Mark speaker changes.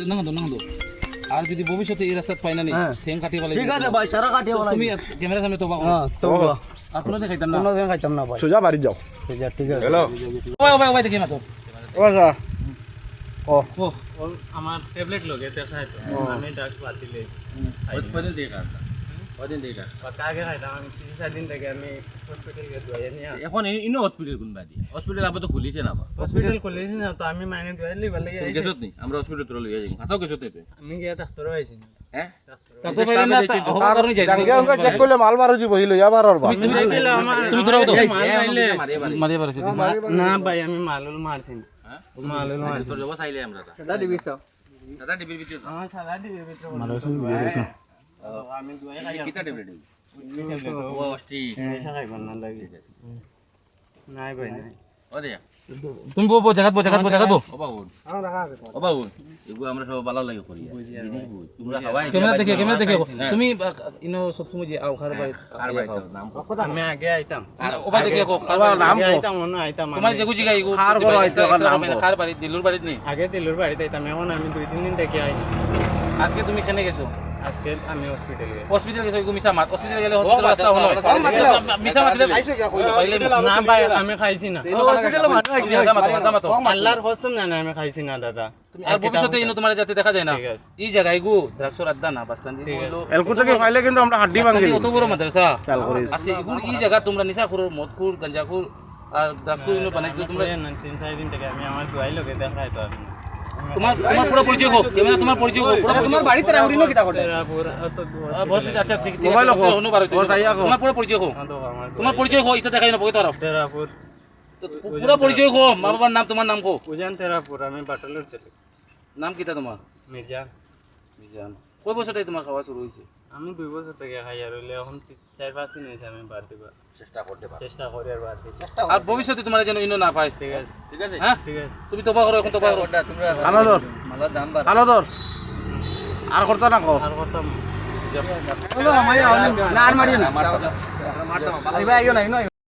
Speaker 1: না না না আর যদি ভবিষ্যতে এই রাস্তা পাই না নি
Speaker 2: হ্যাঁ।
Speaker 1: ঠেং কাটি বলে
Speaker 2: ঠিক আছে ভাই সারা কাটিয়ে বলে
Speaker 1: তুমি ক্যামেরা সামনে তো বাবা
Speaker 2: হ্যাঁ তো
Speaker 1: আর কোনো দেখাইতাম না।
Speaker 2: কোনোদিন খাইতাম না ভাই।
Speaker 3: সোজা বাড়ি যাও।
Speaker 2: ঠিক আছে ঠিক আছে।
Speaker 3: হ্যালো।
Speaker 1: ওই ওই ওই দেখি মাতো।
Speaker 3: ও।
Speaker 1: ও।
Speaker 4: আমার ট্যাবলেট লগে দেখায় তো আমি ডাক পাতিলে
Speaker 1: কদিন দিয়ে কাট কদিন দিয়ে
Speaker 4: আগে খাইতাম আমি তিন চার দিন থেকে আমি হসপিটাল গিয়ে দুয়াই নিয়ে
Speaker 5: এখন ইনো হসপিটাল কোনবা দিয়ে হসপিটাল আবার খুলিছে না আবার
Speaker 4: হসপিটাল খুলেছি না তো আমি মাইনে দুয়াই লিবার লাগে
Speaker 5: তুমি গেছত নি? আমরা হসপিটাল তোরা লইয়া যাই হাসাও গেছত তুই?
Speaker 4: আমি গিয়ে ডাক্তারও আইছি
Speaker 5: হ্যাঁ
Speaker 1: তো বাইরে না হবার কারণে যাই
Speaker 3: জাঙ্গে অঙ্কে চেক করলে মাল বার হইব হইল আবার আর
Speaker 1: তুমি ধরো তো
Speaker 5: মারিয়ে বাড়ি
Speaker 4: না ভাই আমি মালুল মারছি না। মালুল মারছি
Speaker 5: যাব চাইলে আমরা দাদা ডিবির ভিতরে
Speaker 4: ভিতরে দুয়াই খাই
Speaker 5: কিতা ট্যাবলেট
Speaker 4: না নাই ভাই নাই
Speaker 1: তুমি বো বো জায়গা বো জায়গা বো জায়গা বো
Speaker 5: ও বাবু এগুলো আমরা সব ভালো লাগে করি তোমরা খাওয়াই
Speaker 1: ক্যামেরা দেখে ক্যামেরা দেখে তুমি ইনো সব সময় যে আও খার বাড়ি
Speaker 5: নাম
Speaker 4: আমি আগে আইতাম।
Speaker 1: ওবা দেখে কো খার
Speaker 3: নাম
Speaker 4: আইতাম হয় আইতাম
Speaker 1: তোমার যে গুজি গাই
Speaker 3: খার করো আইছে, নাম।
Speaker 1: খার বাড়ি দিলুর বাড়ি নেই
Speaker 4: আগে দিলুর বাড়িতে আইতাম এখন আমি দুই তিন দিন থেকে আই।
Speaker 1: আজকে তুমি কেনে গেছো?
Speaker 4: আজকে আমি হসপিটালে
Speaker 1: হসপিটাল গেছো গো মিছা গেলে হসপিটাল রাস্তা হলো। মিছা
Speaker 4: না ভাই আমি খাইছি না।
Speaker 2: হসপিটালে মানুষ আইছে
Speaker 1: জামাতো জামাতো
Speaker 4: আল্লাহর কসম না না আমি খাইছি না দাদা।
Speaker 1: আর ভবিষ্যতে ইনো তোমার যাতে দেখা যায় না।
Speaker 4: ঠিক আছে।
Speaker 1: এই জায়গায় গো দ্রাক্ষর আড্ডা না
Speaker 3: থেকে কিন্তু আমরা হাড্ডি ভাঙি
Speaker 1: অত বড় মাদ্রাসা।
Speaker 3: খেয়াল করিস।
Speaker 1: আছে এগুলো এই জায়গা তোমরা নিশা করো মদ খুর গাঞ্জা খুর আর দ্রাক্ষর ইনো বানাই তোমরা
Speaker 4: তিন চার দিন থেকে আমি আমার দুয়াই লোকে দেখাই তো
Speaker 1: তোমার তোমার পুরো পরিচয় হোক ক্যামেরা তোমার পরিচয় হোক পুরো
Speaker 2: তোমার বাড়িতে রাহুরি নো কিটা করতে
Speaker 4: তেরাপুর অত
Speaker 1: আচ্ছা ঠিক ঠিক
Speaker 3: মোবাইল হোক।
Speaker 1: অন্য বারো
Speaker 3: ও যাইয়া হোক।
Speaker 1: তোমার পুরো পরিচয় হোক। তোমার পরিচয় হোক এটা দেখাই না বই তোর
Speaker 4: তেরাপুর।
Speaker 1: পুরো পরিচয় হোক মা বাবার নাম তোমার নাম হোক।
Speaker 4: উজান তেরাপুর আমি বাটালের ছেলে।
Speaker 1: নাম কিটা তোমার?
Speaker 4: মির্জা।
Speaker 1: মিজান কয় বছরটাই তোমার খাওয়া শুরু হয়েছে?
Speaker 4: আমি দুই বছর থেকে খাই আর হইলে এখন চার পাঁচ দিন হয়েছে আমি বাদ দিবা।
Speaker 5: চেষ্টা করতে পারো।
Speaker 4: চেষ্টা করি আর বাদ দিই
Speaker 1: আর ভবিষ্যতে তোমার যেন ইনো না পায়।
Speaker 4: ঠিক আছে।
Speaker 5: ঠিক আছে?
Speaker 1: হ্যাঁ?
Speaker 4: ঠিক আছে।
Speaker 1: তুমি তোবা করো এখন তোবা করো
Speaker 2: তোমরা
Speaker 3: আনাদর
Speaker 2: মালা দাম বার
Speaker 3: আনাদর আর করতে না কো?
Speaker 4: আর কথা
Speaker 2: না। আর মারিও না। আইও না ইনো